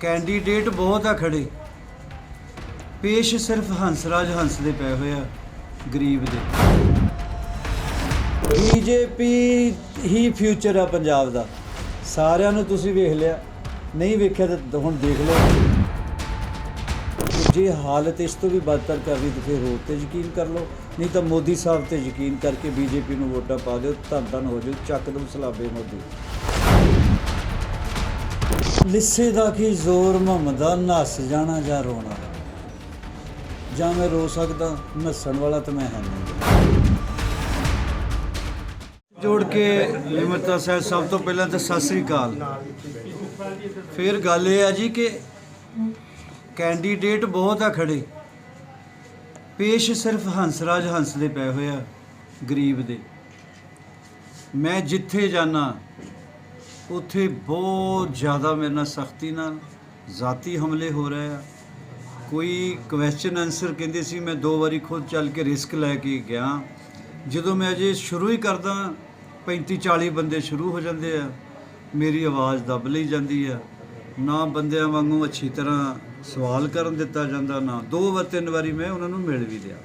Candidate ਬਹੁਤ ਆ ਖੜੇ। ਪੇਸ਼ ਸਿਰਫ ਹੰਸਰਾਜ ਹੰਸ ਦੇ ਪਏ ਹੋਏ ਆ, ਗਰੀਬ ਦੇ। ਬੀਜੇਪੀ ਹੀ ਫਿਊਚਰ ਆ ਪੰਜਾਬ ਦਾ। ਸਾਰਿਆਂ ਨੂੰ ਤੁਸੀਂ ਵੇਖ ਲਿਆ, ਨਹੀਂ ਵੇਖਿਆ ਤਾਂ ਹੁਣ ਦੇਖ ਲਓ ਜੇ ਹਾਲਤ ਇਸ ਤੋਂ ਵੀ ਬਦਤਰ ਰਹੀ, ਤਾਂ ਫਿਰ ਹੋਰ ਤੇ ਯਕੀਨ ਕਰ ਲਓ। ਨਹੀਂ ਤਾਂ ਮੋਦੀ ਸਾਹਿਬ ਤੇ ਯਕੀਨ ਕਰਕੇ ਬੀਜੇਪੀ ਨੂੰ ਵੋਟਾਂ ਪਾ ਦਿਓ ਧੰਨ ਧੰਨ ਹੋ ਜਾਓ, ਚੱਕ ਦੋ ਸਲਾਬੇ ਮੋਦੀ। ਲਿੱਸੇ ਦਾ ਕੀ ਜ਼ੋਰ ਮੁਹੰਮਦਾ, ਨੱਸ ਜਾਣਾ ਜਾਂ ਰੋਣਾ? ਜਾਂ ਮੈਂ ਰੋ ਸਕਦਾ, ਨੱਸਣ ਵਾਲਾ ਤਾਂ ਮੈਂ ਹੈ ਨਹੀਂ। ਜੋੜ ਕੇ ਨਿਮਰਤਾ ਸਾਹਿਬ, ਸਭ ਤੋਂ ਪਹਿਲਾਂ ਤਾਂ ਸਤਿ ਸ੍ਰੀ ਅਕਾਲ। ਫਿਰ ਗੱਲ ਇਹ ਆ ਜੀ ਕਿ ਕੈਂਡੀਡੇਟ ਬਹੁਤ ਆ ਖੜੇ। ਪੇਸ਼ ਸਿਰਫ ਹੰਸਰਾਜ ਹੰਸ ਦੇ ਪਏ ਹੋਏ ਆ, ਗਰੀਬ ਦੇ। ਮੈਂ ਜਿੱਥੇ ਜਾਣਾ ਉੱਥੇ ਬਹੁਤ ਜ਼ਿਆਦਾ ਮੇਰੇ ਨਾਲ ਸਖਤੀ ਨਾਲ ਜ਼ਾਤੀ ਹਮਲੇ ਹੋ ਰਹੇ ਆ। ਕੋਈ ਕੁਐਸਚਨ ਆਨਸਰ ਕਹਿੰਦੇ ਸੀ, ਮੈਂ ਦੋ ਵਾਰੀ ਖੁਦ ਚੱਲ ਕੇ ਰਿਸਕ ਲੈ ਕੇ ਗਿਆ। ਜਦੋਂ ਮੈਂ ਅਜੇ ਸ਼ੁਰੂ ਹੀ ਕਰਦਾ 35 40 ਬੰਦੇ ਸ਼ੁਰੂ ਹੋ ਜਾਂਦੇ ਆ, ਮੇਰੀ ਆਵਾਜ਼ ਦੱਬ ਲਈ ਜਾਂਦੀ ਆ। ਨਾ ਬੰਦਿਆਂ ਵਾਂਗੂ ਅੱਛੀ ਤਰ੍ਹਾਂ ਸਵਾਲ ਕਰਨ ਦਿੱਤਾ ਜਾਂਦਾ, ਨਾ ਦੋ ਵਾਰ, ਤਿੰਨ ਵਾਰੀ ਮੈਂ ਉਹਨਾਂ ਨੂੰ ਮਿਲ ਵੀ ਲਿਆ।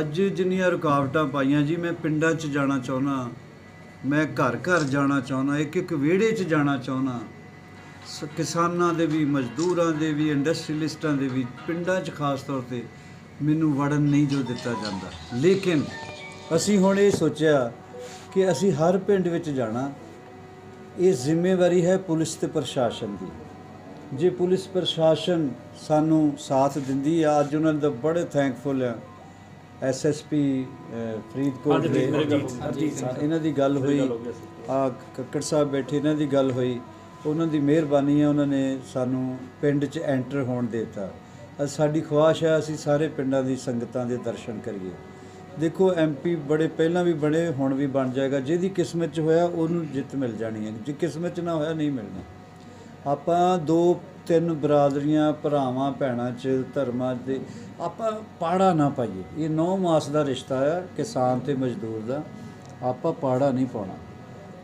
ਅੱਜ ਜਿੰਨੀਆਂ ਰੁਕਾਵਟਾਂ ਪਾਈਆਂ ਜੀ, ਮੈਂ ਪਿੰਡਾਂ 'ਚ ਜਾਣਾ ਚਾਹੁੰਦਾ ਮੈਂ ਘਰ ਘਰ ਜਾਣਾ ਚਾਹੁੰਦਾ, ਇੱਕ ਇੱਕ ਵਿਹੜੇ 'ਚ ਜਾਣਾ ਚਾਹੁੰਦਾ। ਸ- ਕਿਸਾਨਾਂ ਦੇ ਵੀ, ਮਜ਼ਦੂਰਾਂ ਦੇ ਵੀ ਇੰਡਸਟਰੀਲਿਸਟਾਂ ਦੇ ਵੀ, ਪਿੰਡਾਂ 'ਚ ਖਾਸ ਤੌਰ ਤੇ ਮੈਨੂੰ ਵੜਨ ਨਹੀਂ ਜੋ ਦਿੱਤਾ ਜਾਂਦਾ। ਲੇਕਿਨ ਅਸੀਂ ਹੁਣ ਇਹ ਸੋਚਿਆ ਕਿ ਅਸੀਂ ਹਰ ਪਿੰਡ ਵਿੱਚ ਜਾਣਾ, ਇਹ ਜ਼ਿੰਮੇਵਾਰੀ ਹੈ ਪੁਲਿਸ ਤੇ ਪ੍ਰਸ਼ਾਸਨ ਦੀ। ਜੇ ਪੁਲਿਸ ਪ੍ਰਸ਼ਾਸਨ ਸਾਨੂੰ ਸਾਥ ਦਿੰਦੀ ਆ, ਅੱਜ ਉਹਨਾਂ ਦਾ ਬੜੇ ਥੈਂਕਫੁਲ ਆ। ਐਸਐਸਪੀ ਫਰੀਦਕੋਟ ਦੇ ਇਹਨਾਂ ਦੀ ਗੱਲ ਹੋਈ। ਆ ਕੱਕੜ ਸਾਹਿਬ ਬੈਠੇ ਇਹਨਾਂ ਦੀ ਗੱਲ ਹੋਈ। ਉਹਨਾਂ ਦੀ ਮਿਹਰਬਾਨੀ ਹੈ ਉਹਨਾਂ ਨੇ ਸਾਨੂੰ ਪਿੰਡ 'ਚ ਐਂਟਰ ਹੋਣ ਦਿੱਤਾ। ਸਾਡੀ ਖੁਆਇਸ਼ ਹੈ ਅਸੀਂ ਸਾਰੇ ਪਿੰਡਾਂ ਦੀ ਸੰਗਤਾਂ ਦੇ ਦਰਸ਼ਨ ਕਰੀਏ। ਦੇਖੋ ਐਮਪੀ ਬੜੇ ਪਹਿਲਾਂ ਵੀ ਬਣੇ ਹੁਣ ਵੀ ਬਣ ਜਾਏਗਾ। ਜਿਹਦੀ ਕਿਸਮਤ 'ਚ ਹੋਇਆ ਉਹਨੂੰ ਜਿੱਤ ਮਿਲ ਜਾਣੀ ਹੈ। ਜੇ ਕਿਸਮਤ 'ਚ ਨਾ ਹੋਇਆ ਨਹੀਂ ਮਿਲਣਾ। ਆਪਾਂ ਦੋ, ਤਿੰਨ ਬਰਾਦਰੀਆਂ, ਭਰਾਵਾਂ, ਭੈਣਾਂ 'ਚ, ਧਰਮਾਂ ਦੇ, ਆਪਾਂ ਪਾੜਾ ਨਾ ਪਾਈਏ। ਇਹ ਨੌ ਮਾਸ ਦਾ ਰਿਸ਼ਤਾ ਹੈ ਕਿਸਾਨ ਤੇ ਮਜ਼ਦੂਰ ਦਾ। ਆਪਾਂ ਪਾੜਾ ਨਹੀਂ ਪਾਉਣਾ।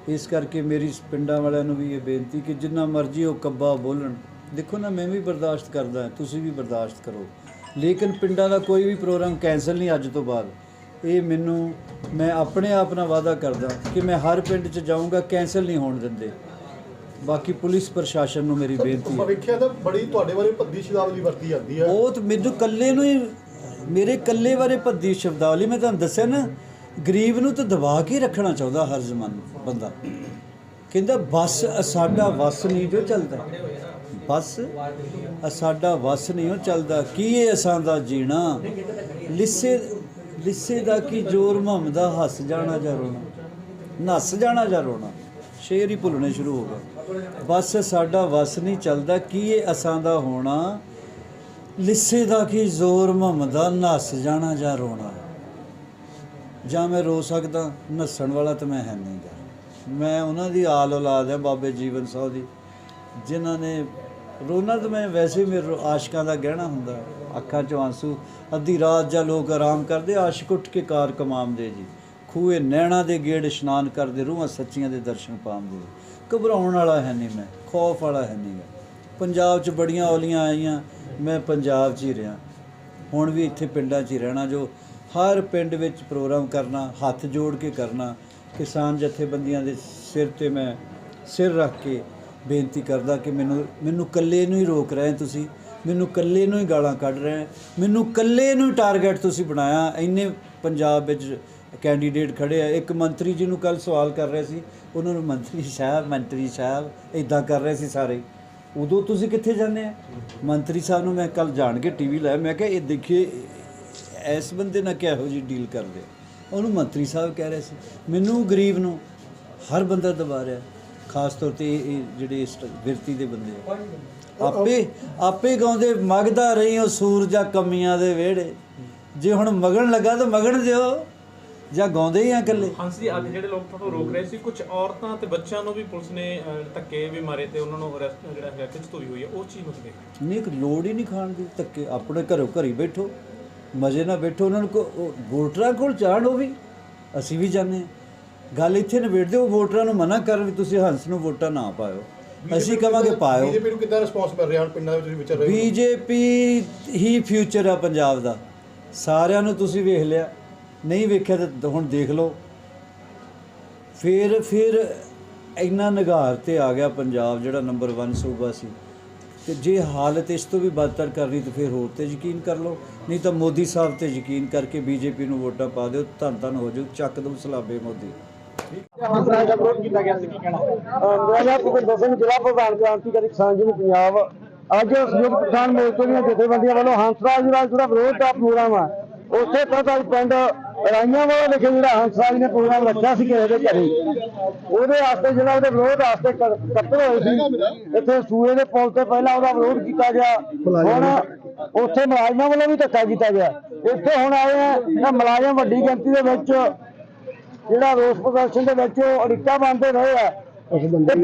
ਇਸ ਕਰਕੇ ਮੇਰੀ ਇਸ ਪਿੰਡਾਂ ਵਾਲਿਆਂ ਨੂੰ ਵੀ ਇਹ ਬੇਨਤੀ ਕਿ ਜਿੰਨਾ ਮਰਜ਼ੀ ਉਹ ਕੱਬਾ ਬੋਲਣ। ਦੇਖੋ ਨਾ, ਮੈਂ ਵੀ ਬਰਦਾਸ਼ਤ ਕਰਦਾ, ਤੁਸੀਂ ਵੀ ਬਰਦਾਸ਼ਤ ਕਰੋ। ਲੇਕਿਨ ਪਿੰਡਾਂ ਦਾ ਕੋਈ ਵੀ ਪ੍ਰੋਗਰਾਮ ਕੈਨਸਲ ਨਹੀਂ ਅੱਜ ਤੋਂ ਬਾਅਦ। ਇਹ ਮੈਨੂੰ, ਮੈਂ ਆਪਣੇ ਆਪ ਨਾਲ ਵਾਅਦਾ ਕਰਦਾ ਕਿ ਮੈਂ ਹਰ ਪਿੰਡ 'ਚ ਜਾਊਂਗਾ ਕੈਨਸਲ ਨਹੀਂ ਹੋਣ ਦਿੰਦੇ। ਬਾਕੀ ਪੁਲਿਸ ਪ੍ਰਸ਼ਾਸਨ ਨੂੰ ਮੇਰੀ ਬੇਨਤੀ ਹੈ। ਵੇਖਿਆ ਤਾਂ ਬੜੀ ਤੁਹਾਡੇ ਬਾਰੇ ਭੱਦੀ ਸ਼ਬਦਾਵਲੀ ਵਰਤੀ ਜਾਂਦੀ ਹੈ। ਉਹ ਤਾਂ ਮੈਨੂੰ ਕੱਲੇ ਨੂੰ ਹੀ ਮੇਰੇ ਕੱਲੇ ਬਾਰੇ ਭੱਦੀ ਸ਼ਬਦਾਵਲੀ ਮੈਂ ਤੁਹਾਨੂੰ ਦੱਸਿਆ ਨਾ ਗਰੀਬ ਨੂੰ ਤਾਂ ਦਬਾ ਕੇ ਰੱਖਣਾ ਚਾਹੁੰਦਾ ਹਰ ਜ਼ਮਾਨ ਬੰਦਾ। ਕਹਿੰਦਾ ਬਸ ਸਾਡਾ ਵਸ ਨਹੀਂ ਜੋ ਚੱਲਦਾ। ਬਸ ਸਾਡਾ ਵਸ ਨਹੀਂ ਉਹ ਚੱਲਦਾ। ਕੀ ਇਹ ਅਸਾਂ ਦਾ ਜੀਣਾ? ਲਿੱਸੇ ਲਿੱਸੇ ਦਾ ਕੀ ਜੋਰ ਮੁਹੰਮਦਾ ਹੱਸ ਜਾਣਾ ਜਾਂ ਰੋਣਾ? ਨੱਸ ਜਾਣਾ ਜਾਂ ਰੋਣਾ? ਸ਼ੇਰ ਹੀ ਭੁੱਲਣੇ ਸ਼ੁਰੂ ਹੋ ਗਏ। ਬਸ ਸਾਡਾ ਵਸ ਨਹੀਂ ਚੱਲਦਾ, ਕੀ ਇਹ ਅਸਾਂ ਦਾ ਹੋਣਾ? ਲਿੱਸੇ ਦਾ ਕੀ ਜ਼ੋਰ, ਮੁਹੰਮਦਾ ਨੱਸ ਜਾਣਾ ਜਾਂ ਰੋਣਾ? ਜਾਂ ਮੈਂ ਰੋ ਸਕਦਾ? ਨੱਸਣ ਵਾਲਾ ਤਾਂ ਮੈਂ ਹੈ ਨਹੀਂ ਗਾ। ਮੈਂ ਉਹਨਾਂ ਦੀ ਆਲ ਔਲਾਦ ਹੈ, ਬਾਬੇ ਜੀਵਨ ਸਾਹਿਬ ਦੀ, ਜਿਨ੍ਹਾਂ ਨੇ ਰੋਣਾ ਤਾਂ ਮੈਂ ਵੈਸੇ ਮੇਰੇ ਆਸ਼ਕਾਂ ਦਾ ਗਹਿਣਾ ਹੁੰਦਾ ਅੱਖਾਂ 'ਚੋਂ ਆਂਸੂ, ਅੱਧੀ ਰਾਤ ਜਾਂ ਲੋਕ ਆਰਾਮ ਕਰਦੇ, ਆਸ਼ਿਕ ਉੱਠ ਕੇ ਕਾਰ ਕਮਾਉਂਦੇ ਜੀ। ਖੂਏ ਨੈਣਾ ਦੇ ਗੇੜ ਇਸ਼ਨਾਨ ਕਰਦੇ ਰੂਹਾਂ ਸੱਚੀਆਂ ਦੇ ਦਰਸ਼ਨ ਪਾਉਂਦੇ ਘਬਰਾਉਣ ਵਾਲਾ ਹੈ ਨਹੀਂ ਮੈਂ, ਖੌਫ ਵਾਲਾ ਹੈ ਨਹੀਂ ਗਾ ਪੰਜਾਬ 'ਚ ਬੜੀਆਂ ਔਲੀਆਂ ਆਈਆਂ, ਮੈਂ ਪੰਜਾਬ 'ਚ ਹੀ ਰਿਹਾ। ਹੁਣ ਵੀ ਇੱਥੇ ਪਿੰਡਾਂ 'ਚ ਹੀ ਰਹਿਣਾ, ਜੋ ਹਰ ਪਿੰਡ ਵਿੱਚ ਪ੍ਰੋਗਰਾਮ ਕਰਨਾ, ਹੱਥ ਜੋੜ ਕੇ ਕਰਨਾ, ਕਿਸਾਨ ਜਥੇਬੰਦੀਆਂ ਦੇ ਸਿਰ ਤੇ ਮੈਂ ਸਿਰ ਰੱਖ ਕੇ ਬੇਨਤੀ ਕਰਦਾ ਕਿ ਮੈਨੂੰ ਮੈਨੂੰ ਇਕੱਲੇ ਨੂੰ ਹੀ ਰੋਕ ਰਹੇ ਤੁਸੀਂ, ਮੈਨੂੰ ਇਕੱਲੇ ਨੂੰ ਹੀ ਗਾਲਾਂ ਕੱਢ ਰਹੇ, ਮੈਨੂੰ ਇਕੱਲੇ ਨੂੰ ਹੀ ਟਾਰਗੇਟ ਤੁਸੀਂ ਬਣਾਇਆ, ਇੰਨੇ ਪੰਜਾਬ ਵਿੱਚ ਕੈਂਡੀਡੇਟ ਖੜੇ ਆ। ਇੱਕ ਮੰਤਰੀ ਜੀ ਨੂੰ ਕੱਲ ਸਵਾਲ ਕਰ ਰਹੇ ਸੀ, ਉਹਨਾਂ ਨੂੰ ਮੰਤਰੀ ਸਾਹਿਬ ਮੰਤਰੀ ਸਾਹਿਬ ਇਦਾਂ ਕਰ ਰਹੇ ਸੀ ਸਾਰੇ। ਉਦੋਂ ਤੁਸੀਂ ਕਿੱਥੇ ਜਾਂਦੇ ਆ? ਮੰਤਰੀ ਸਾਹਿਬ ਨੂੰ ਮੈਂ ਕੱਲ ਜਾਣ ਕੇ ਟੀਵੀ ਲਾਇਆ। ਮੈਂ ਕਿਹਾ, ਇਹ ਦੇਖੀਏ, ਇਸ ਬੰਦੇ ਨਾਲ ਕਿਹੋ ਜੀ ਡੀਲ ਕਰਦੇ ਉਹਨੂੰ ਮੰਤਰੀ ਸਾਹਿਬ ਕਹਿ ਰਹੇ ਸੀ। ਮੈਨੂੰ ਗਰੀਬ ਨੂੰ ਹਰ ਬੰਦਾ ਦਬਾ ਰਿਹਾ। ਖਾਸ ਤੌਰ ਤੇ ਇਹ ਜਿਹੜੇ ਇਸ ਵਿਰਤੀ ਦੇ ਬੰਦੇ ਆ। ਆਪੇ ਆਪੇ ਗਾਉਂਦੇ, ਮਗਦਾ ਰਹੀ ਉਹ ਸੂਰਜਾ ਕਮੀਆਂ ਦੇ ਵਿਹੜੇ। ਜੇ ਹੁਣ ਮਗਣ ਲੱਗਾ ਤਾਂ ਮਗਣ ਦਿਓ। ਜਾਂ ਗਾਉਂਦੇ ਆ ਇਕੱਲੇ? ਹੰਸ ਜੀ ਅੱਜ ਜਿਹੜੇ ਲੋਕ ਤੁਹਾਨੂੰ ਰੋਕ ਰਹੇ ਸੀ ਕੁਝ ਔਰਤਾਂ ਤੇ ਬੱਚਿਆਂ ਨੂੰ ਵੀ ਪੁਲਿਸ ਨੇ ਧੱਕੇ ਵੀ ਮਾਰੇ ਤੇ ਉਹਨਾਂ ਨੂੰ arrest ਜਿਹੜਾ ਹੈਗਾ ਖਿੱਚ ਧੋਈ ਹੋਈ ਹੈ ਉਹ ਚੀਜ਼ ਨੂੰ ਦੇਖਦੇ ਨਹੀਂ ਇੱਕ ਲੋੜ ਹੀ ਨਹੀਂ ਖਾਣ ਦੀ ਧੱਕੇ ਆਪਣੇ ਘਰੋਂ ਘਰੀ ਬੈਠੋ ਮਜ਼ੇ ਨਾਲ ਬੈਠੋ ਉਹਨਾਂ ਨੂੰ ਵੋਟਰਾਂ ਕੋਲ ਜਾਣ ਉਹ ਵੀ ਅਸੀਂ ਵੀ ਜਾਂਦੇ ਹਾਂ। ਗੱਲ ਇੱਥੇ ਨਿਬੇੜਦੇ ਉਹ ਵੋਟਰਾਂ ਨੂੰ ਮਨਾ ਕਰ ਵੀ ਤੁਸੀਂ ਹੰਸ ਨੂੰ ਵੋਟਾਂ ਨਾ ਪਾਇਓ। ਅਸੀਂ ਕਵਾਂਗੇ ਪਾਇਓ। ਬੀਜੇਪੀ ਨੂੰ ਕਿੱਦਾਂ ਰਿਸਪੌਂਸ ਮਿਲ ਰਿਹਾ ਹੁਣ ਪਿੰਡਾਂ ਵਿੱਚ ਤੁਸੀਂ ਵਿਚਰ ਰਹੇ ਹੋ? ਬੀਜੇਪੀ ਹੀ ਫਿਊਚਰ ਆ ਪੰਜਾਬ ਦਾ। ਸਾਰਿਆਂ ਨੂੰ ਤੁਸੀਂ ਵੇਖ ਲਿਆ। ਨਹੀਂ ਵੇਖਿਆ ਤਾਂ ਹੁਣ ਦੇਖ ਲਓ ਫਿਰ ਫਿਰ ਇੰਨਾ ਨਿਗਾਰ ਤੇ ਆ ਗਿਆ ਪੰਜਾਬ ਜਿਹੜਾ ਨੰਬਰ 1 ਸੂਬਾ ਸੀ ਤੇ ਜੇ ਹਾਲਤ ਇਸ ਤੋਂ ਵੀ ਬਦਤਰ ਕਰਨੀ ਤਾਂ ਫਿਰ ਹੋਰ ਤੇ ਯਕੀਨ ਕਰ ਲਓ ਨਹੀਂ ਤਾਂ ਮੋਦੀ ਸਾਹਿਬ ਤੇ ਯਕੀਨ ਕਰਕੇ ਬੀਜੇਪੀ ਨੂੰ ਵੋਟਾਂ ਪਾ ਦਿਓ ਧੰਨ ਧੰਨ ਹੋ ਜਾਓ ਚੱਕ ਦੋ ਸਲਾਬੇ ਮੋਦੀ ਮੇਰਾ ਭੁਪਿੰਦਰ ਸਿੰਘ ਜ਼ਿਲ੍ਹਾ ਪ੍ਰਧਾਨ ਕ੍ਰਾਂਤੀਕਾਰੀ ਕਿਸਾਨ ਯੂਨੀਅਨ ਪੰਜਾਬ ਅੱਜ ਸੰਯੁਕਤ ਕਿਸਾਨ ਮੋਰਚੇ ਦੀਆਂ ਜਥੇਬੰਦੀਆਂ ਵੱਲੋਂ ਹੰਸਰਾਜ ਦਾ ਜਿਹੜਾ ਵਿਰੋਧ ਦਾ ਪ੍ਰੋਗਰਾਮ ਆ ਉੱਥੇ ਪਤਾ ਪਿੰਡ ਰਾਈਆਂ ਵਾਲਾ ਵਿਖੇ ਜਿਹੜਾ ਹੰਸਰਾਜ ਨੇ ਪ੍ਰੋਗਰਾਮ ਰੱਖਿਆ ਸੀ ਕਿਸੇ ਦੇ ਘਰੇ। ਉਹਦੇ ਵਾਸਤੇ ਜਿਹੜਾ ਉਹਦੇ ਵਿਰੋਧ ਵਾਸਤੇ ਕ- ਇਕੱਤਰ ਹੋਏ ਸੀ। ਇੱਥੇ ਸੂਏ ਦੇ ਪੁਲ ਤੇ ਪਹਿਲਾਂ ਉਹਦਾ ਵਿਰੋਧ ਕੀਤਾ ਗਿਆ। ਹੁਣ ਉੱਥੇ ਮੁਲਾਜ਼ਮਾਂ ਵੱਲੋਂ ਵੀ ਧੱਕਾ ਕੀਤਾ ਗਿਆ। ਇੱਥੇ ਹੁਣ ਆਏ ਆ ਤਾਂ ਮੁਲਾਜ਼ਮ ਵੱਡੀ ਗਿਣਤੀ ਦੇ ਵਿੱਚ ਜਿਹੜਾ ਰੋਸ ਪ੍ਰਦਰਸ਼ਨ ਦੇ ਵਿੱਚ ਉਹ ਅੜਿੱਕਾ ਬੰਦੇ ਰਹੇ ਆ। ਕੁਝ ਬੰਦੇ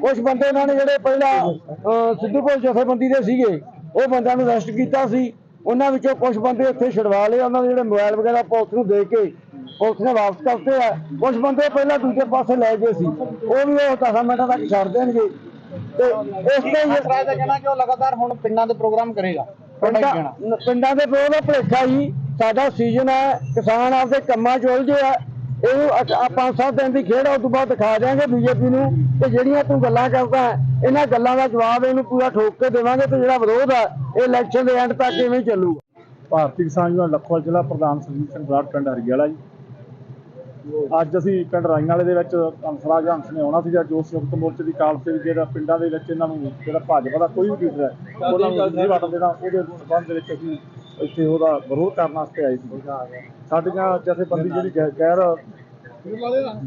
ਕੁਝ ਬੰਦੇ ਇਹਨਾਂ ਨੇ ਜਿਹੜੇ ਪਹਿਲਾਂ ਸਿੱਧੂਪੁਰ ਜਥੇਬੰਦੀ ਦੇ ਸੀਗੇ ਉਹ ਬੰਦਿਆਂ ਨੂੰ ਅਰੈਸਟ ਕੀਤਾ ਸੀ। ਉਹਨਾਂ ਵਿੱਚੋਂ ਕੁਝ ਬੰਦੇ ਇੱਥੇ ਛਡਵਾ ਲਏ ਉਹਨਾਂ ਦੇ ਜਿਹੜੇ ਮੋਬਾਈਲ ਵਗੈਰਾ ਪੁਲਿਸ ਨੂੰ ਦੇ ਕੇ ਪੁਲਿਸ ਨੇ ਵਾਪਸ ਕਰਤੇ ਆ। ਕੁਝ ਬੰਦੇ ਪਹਿਲਾਂ ਦੂਜੇ ਪਾਸੇ ਲੈ ਗਏ ਸੀ ਉਹ ਵੀ ਉਹ 10 ਮਿੰਟਾਂ ਤੱਕ ਛੱਡ ਦੇਣਗੇ। ਤੇ ਇਸ ਤੇ ਹੀ ਦਾ ਕਹਿਣਾ ਕਿ ਉਹ ਲਗਾਤਾਰ ਹੁਣ ਪਿੰਡਾਂ ਦੇ ਪ੍ਰੋਗਰਾਮ ਕਰੇਗਾ ਪਿੰਡਾਂ ਦੇ ਪ੍ਰੋ ਦਾ ਭਲੇਖਾ ਹੀ ਸਾਡਾ ਸੀਜ਼ਨ ਹੈ ਕਿਸਾਨ ਆਪਦੇ ਕੰਮਾਂ 'ਚ ਉਲਝੇ ਆ। ਆ ਪੰਜ ਸੱਤ ਦਿਨ ਦੀ ਖੇਡ ਆ ਉਸ ਤੋਂ ਬਾਅਦ ਦਿਖਾ ਦਿਆਂਗੇ ਬੀਜੇਪੀ ਨੂੰ ਤੇ ਜਿਹੜੀਆਂ ਤੂੰ ਗੱਲਾਂ ਕਰਦਾ ਹੈ, ਇਹਨਾਂ ਗੱਲਾਂ ਦਾ ਜਵਾਬ ਇਹਨੂੰ ਪੂਰਾ ਠੋਕ ਕੇ ਦੇਵਾਂਗੇ ਤੇ ਜਿਹੜਾ ਵਿਰੋਧ ਆ ਇਹ ਇਲੈਕਸ਼ਨ ਦੇ ਐਂਡ ਤੱਕ ਇਵੇਂ ਚੱਲੂਗਾ। ਭਾਰਤੀ ਕਿਸਾਨ ਯੂਨੀਅਨ ਲੱਖੋਵਾਲ ਜ਼ਿਲ੍ਹਾ ਪ੍ਰਧਾਨ ਸੁਰਜੀਤ ਸਿੰਘ ਬਰਾੜ ਪਿੰਡ ਹਰੀਵਾਲਾ ਜੀ। ਅੱਜ ਅਸੀਂ ਪਿੰਡ ਰਾਈਆਂ ਵਾਲੇ ਦੇ ਵਿੱਚ ਹੰਸਰਾਜ ਹੰਸ ਨੇ ਆਉਣਾ ਸੀਗਾ ਜੋ ਸੰਯੁਕਤ ਮੋਰਚੇ ਦੀ ਕਾਲ ਤੇ ਜਿਹੜਾ ਪਿੰਡਾਂ ਦੇ ਵਿੱਚ ਇਹਨਾਂ ਨੂੰ ਜਿਹੜਾ ਭਾਜਪਾ ਦਾ ਕੋਈ ਵੀ ਲੀਡਰ ਹੈ ਉਹਨਾਂ ਨੂੰ ਵਟਣ ਦੇਣਾ ਉਹਦੇ ਸੰਬੰਧ ਦੇ ਵਿੱਚ ਅਸੀਂ ਇੱਥੇ ਉਹਦਾ ਵਿਰੋਧ ਕਰਨ ਵਾਸਤੇ ਆਏ ਸੀ। ਸਾਡੀਆਂ ਜਥੇਬੰਦੀ ਜਿਹੜੀ ਗੈ- ਗੈਰ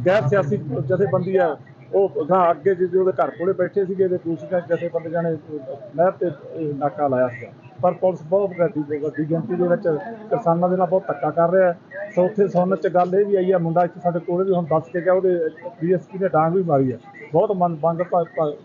ਗੈਰ ਸਿਆਸੀ ਜਥੇਬੰਦੀ ਹੈ ਉਹ ਗਾਂ ਅੱਗੇ ਜਿਹੜੇ ਉਹਦੇ ਘਰ ਕੋਲੇ ਬੈਠੇ ਸੀਗੇ ਤੇ ਦੂਸਰੀਆਂ ਜਥੇਬੰਦੀਆਂ ਨੇ ਨਹਿਰ ਤੇ ਇਹ ਨਾਕਾ ਲਾਇਆ ਸੀਗਾ। ਪਰ ਪੁਲਿਸ ਬਹੁਤ ਵੱਡੀ ਵੱਡੀ ਗਿਣਤੀ ਦੇ ਵਿੱਚ ਕਿਸਾਨਾਂ ਦੇ ਨਾਲ ਬਹੁਤ ਧੱਕਾ ਕਰ ਰਿਹਾ ਹੈ। ਸੋ ਉੱਥੇ ਸੁਣਨ ਚ ਗੱਲ ਇਹ ਵੀ ਆਈ ਹੈ ਮੁੰਡਾ ਇੱਥੇ ਸਾਡੇ ਕੋਲੇ ਵੀ ਹੁਣ ਦੱਸ ਕੇ ਗਿਆ, ਉਹਦੇ ਡੀਐਸਪੀ ਨੇ ਡਾਂਗ ਵੀ ਮਾਰੀ ਹੈ ਬਹੁਤ ਮਨ ਬੰਦ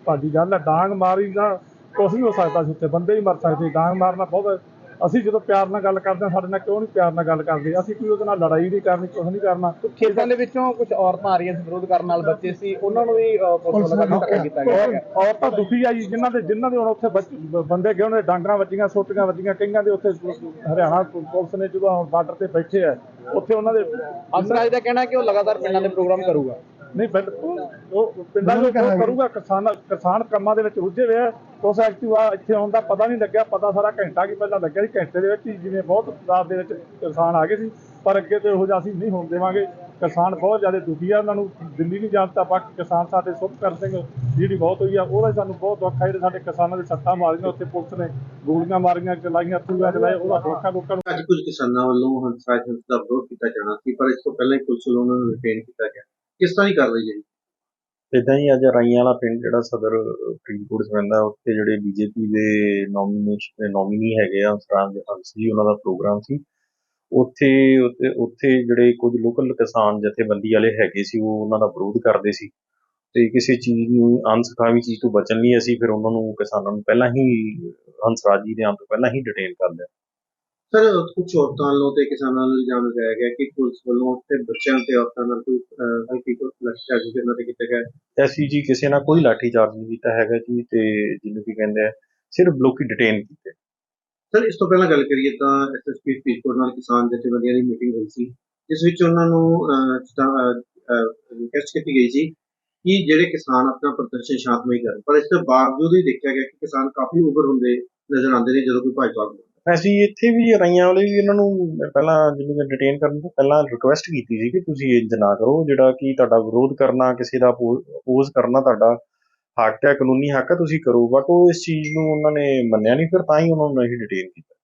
ਭਾਡੀ ਗੱਲ ਹੈ ਡਾਂਗ ਮਾਰੀ ਦਾ ਕੁਛ ਵੀ ਹੋ ਸਕਦਾ ਸੀ ਉੱਥੇ, ਬੰਦੇ ਹੀ ਮਰ ਸਕਦੇ ਡਾਂਗ ਮਾਰਨਾ ਬਹੁਤ ਅਸੀਂ ਜਦੋਂ ਪਿਆਰ ਨਾਲ ਗੱਲ ਕਰਦੇ ਹਾਂ ਸਾਡੇ ਨਾਲ ਕਿਉਂ ਨਹੀਂ ਪਿਆਰ ਨਾਲ ਗੱਲ ਕਰਦੇ? ਅਸੀਂ ਕੋਈ ਉਹਦੇ ਨਾਲ ਲੜਾਈ ਨਹੀਂ ਕਰਨੀ ਕੁਛ ਨਹੀਂ ਕਰਨਾ। ਖੇਤਾਂ ਦੇ ਵਿੱਚੋਂ ਕੁਝ ਔਰਤਾਂ ਆ ਰਹੀਆਂ ਸੀ ਵਿਰੋਧ ਕਰਨ ਨਾਲ ਬੱਚੇ ਸੀ ਉਹਨਾਂ ਨੂੰ ਵੀ ਅਹ, ਪੁਲਿਸ ਵੱਲੋਂ ਕਾਫੀ ਧੱਕਾ ਕੀਤਾ ਗਿਆ ਹੈਗਾ। ਔਰ ਔਰਤਾਂ ਦੁਖੀ ਆ ਜੀ ਜਿਨ੍ਹਾਂ ਦੇ ਜਿਨ੍ਹਾਂ ਦੇ ਹੁਣ ਉੱਥੇ ਬੱਚ- ਬ- ਬੰਦੇ ਗਏ ਉਹਨਾਂ ਦੇ ਡਾਂਗਰਾਂ ਵੱਜੀਆਂ ਸੋਟੀਆਂ ਵੱਜੀਆਂ ਕਈਆਂ ਦੇ ਉੱਥੇ ਹਰਿਆਣਾ ਪੁਲਿਸ ਨੇ ਜਦੋਂ ਹੁਣ ਬਾਰਡਰ ਤੇ ਬੈਠੇ ਆ ਉੱਥੇ ਉਹਨਾਂ ਦੇ ਹੰਸਰਾਜ ਦਾ ਕਹਿਣਾ ਕਿ ਉਹ ਲਗਾਤਾਰ ਪਿੰਡਾਂ ਦੇ ਪ੍ਰੋਗਰਾਮ ਕਰੂਗਾ। ਨਹੀਂ ਬਿਲਕੁਲ ਉਹ ਪਿੰਡਾਂ ਦੇ ਉਹ ਕਰੂਗਾ ਕਿਸਾਨ ਕਿਸਾਨ ਕੰਮਾਂ ਦੇ ਵਿੱਚ ਰੁੱਝੇ ਹੋਏ ਆ। ਉਸ ਐਕਟਿਵ ਆ ਇੱਥੇ ਆਉਣ ਦਾ ਪਤਾ ਨਹੀਂ ਲੱਗਿਆ ਪਤਾ ਸਾਰਾ ਘੰਟਾ ਕੀ ਪਹਿਲਾਂ ਲੱਗਿਆ ਸੀ ਘੰਟੇ ਦੇ ਵਿੱਚ ਹੀ ਜਿਵੇਂ ਬਹੁਤ ਤਾਦਾਦ ਦੇ ਵਿੱਚ ਕਿਸਾਨ ਆ ਗਏ ਸੀ। ਪਰ ਅੱਗੇ ਤੇ ਇਹੋ ਜਿਹਾ ਅਸੀਂ ਨਹੀਂ ਹੋਣ ਦੇਵਾਂਗੇ। ਕਿਸਾਨ ਬਹੁਤ ਜ਼ਿਆਦਾ ਦੁਖੀ ਆ ਉਹਨਾਂ ਨੂੰ ਦਿੱਲੀ ਨਹੀਂ ਜਾਣ ਦਿੱਤਾ ਬਾਕੀ ਕਿਸਾਨ ਸਾਡੇ ਸੁਭ ਕਰ ਸਿੰਘ ਜਿਹੜੀ ਬਹੁਤ ਹੋਈ ਆ ਉਹਦਾ ਸਾਨੂੰ ਬਹੁਤ ਦੁੱਖ ਆ ਜਿਹੜੇ ਸਾਡੇ ਕਿਸਾਨਾਂ ਦੇ ਸੱਟਾਂ ਮਾਰੀਆਂ ਉੱਥੇ ਪੁਲਿਸ ਨੇ ਗੋਲੀਆਂ ਮਾਰੀਆਂ ਚਲਾਈਆਂ ਥੂਆਂ ਚਲਾਏ ਉਹਦਾ ਦੁੱਖ ਲੋਕਾਂ ਨੂੰ ਅੱਜ ਕੁਝ ਕਿਸਾਨਾਂ ਵੱਲੋਂ ਹੰਸਰਾਜ ਹੰਸ ਦਾ ਵਿਰੋਧ ਕੀਤਾ ਜਾਣਾ ਸੀ ਪਰ ਇਸ ਤੋਂ ਪਹਿਲਾਂ ਹੀ ਪੁਲਿਸ ਵੱਲੋਂ ਉਹਨਾਂ ਨੂੰ ਰਿਟੇਨ ਕੀਤਾ ਗਿਆ। ਕਿਸ ਤਰ੍ਹਾਂ ਦੀ ਕਾਰਵਾਈ ਹੈ ਜੀ? ਇਦਾਂ ਹੀ ਅੱਜ ਰਾਈਆਂ ਵਾਲਾ ਪਿੰਡ ਜਿਹੜਾ ਸਦਰ ਫਰੀਦਕੋਟ ਚ ਪੈਂਦਾ, ਉੱਥੇ ਜਿਹੜੇ ਬੀਜੇਪੀ ਦੇ ਨੋਮੀਨੇਸ਼ਨ ਨੋਮੀਨੀ ਹੈਗੇ ਆ ਸਰਾਜ ਹੰਸ ਜੀ, ਉਹਨਾਂ ਦਾ ਪ੍ਰੋਗਰਾਮ ਸੀ। ਉੱਥੇ ਉੱਥੇ ਉੱਥੇ ਜਿਹੜੇ ਕੁਝ ਲੋਕਲ ਕਿਸਾਨ ਜਥੇਬੰਦੀ ਵਾਲੇ ਹੈਗੇ ਸੀ, ਉਹ ਉਹਨਾਂ ਦਾ ਵਿਰੋਧ ਕਰਦੇ ਸੀ। ਤੇ ਕਿਸੇ ਚੀਜ਼ ਨੂੰ ਅਨਸਖਾਵੀ ਚੀਜ਼ ਤੋਂ ਬਚਣ ਲਈ ਅਸੀਂ ਫਿਰ ਉਹਨਾਂ ਨੂੰ ਕਿਸਾਨਾਂ ਨੂੰ ਪਹਿਲਾਂ ਹੀ ਹੰਸਰਾਜ ਜੀ ਦੇ ਆਉਣ ਤੋਂ ਪਹਿਲਾਂ ਹੀ ਡਿਟੇਨ ਕਰ ਲਿਆ। ਸਰ ਕੁਝ ਔਰਤਾਂ ਵੱਲੋਂ ਤੇ ਕਿਸਾਨਾਂ ਵੱਲੋਂ ਇਲਜ਼ਾਮ ਲਗਾਇਆ ਗਿਆ ਕਿ ਪੁਲਿਸ ਵੱਲੋਂ ਉੱਥੇ ਬੱਚਿਆਂ ਤੇ ਔਰਤਾਂ ਨਾਲ ਕੋਈ ਹਲਕੀ ਕੋਈ ਲਾਠੀਚਾਰਜ ਕਰਨਾ ਤੇ ਕੀਤਾ ਗਿਆ। ਐਸੀ ਜੀ ਕਿਸੇ ਨਾਲ ਕੋਈ ਲਾਠੀ ਚਾਰਜ ਨਹੀਂ ਕੀਤਾ ਹੈਗਾ ਜੀ ਤੇ ਜਿਹਨੂੰ ਕੀ ਕਹਿੰਦੇ ਆ ਸਿਰਫ ਲੋਕੀ ਡਿਟੇਨ ਕੀਤੇ। ਸਰ ਇਸ ਤੋਂ ਪਹਿਲਾਂ ਗੱਲ ਕਰੀਏ ਤਾਂ ਐਸਐਸਪੀ ਫਰੀਦਕੋਟ ਨਾਲ ਕਿਸਾਨ ਜਥੇਬੰਦੀਆਂ ਦੀ ਮੀਟਿੰਗ ਹੋਈ ਸੀ ਜਿਸ ਵਿੱਚ ਉਹਨਾਂ ਨੂੰ ਰਿਕਵੈਸਟ ਕੀਤੀ ਗਈ ਸੀ ਕਿ ਜਿਹੜੇ ਕਿਸਾਨ ਆਪਣਾ ਪ੍ਰਦਰਸ਼ਨ ਸ਼ਾਂਤਮਈ ਕਰਨ। ਪਰ ਇਸ ਤੋਂ ਬਾਵਜੂਦ ਹੀ ਦੇਖਿਆ ਗਿਆ ਕਿ ਕਿਸਾਨ ਕਾਫੀ ਉਗਰ ਹੁੰਦੇ ਨਜ਼ਰ ਆਉਂਦੇ ਨੇ ਜਦੋਂ ਕੋਈ ਭਾਜਪਾ ਨੂੰ ਅਸੀਂ ਇੱਥੇ ਵੀ ਰਾਈਆਂ ਵਾਲੇ ਵੀ ਇਹਨਾਂ ਨੂੰ ਪਹਿਲਾਂ ਜਿਹਨੂੰ ਡਿਟੇਨ ਕਰਨ ਤੋਂ ਪਹਿਲਾਂ ਰਿਕੁਐਸਟ ਕੀਤੀ ਸੀ ਕਿ ਤੁਸੀਂ ਇੰਜ ਨਾ ਕਰੋ, ਜਿਹੜਾ ਕਿ ਤੁਹਾਡਾ ਵਿਰੋਧ ਕਰਨਾ, ਕਿਸੇ ਦਾ ਅਪੋਜ਼ ਕਰਨਾ ਤੁਹਾਡਾ ਹੱਕ ਹੈ, ਕਾਨੂੰਨੀ ਹੱਕ ਹੈ, ਤੁਸੀਂ ਕਰੋ। ਬਟ ਉਹ ਇਸ ਚੀਜ਼ ਨੂੰ ਉਹਨਾਂ ਨੇ ਮੰਨਿਆ ਨਹੀਂ ਫਿਰ ਤਾਂ ਹੀ ਉਹਨਾਂ ਨੂੰ ਅਸੀਂ ਡਿਟੇਨ ਕੀਤਾ।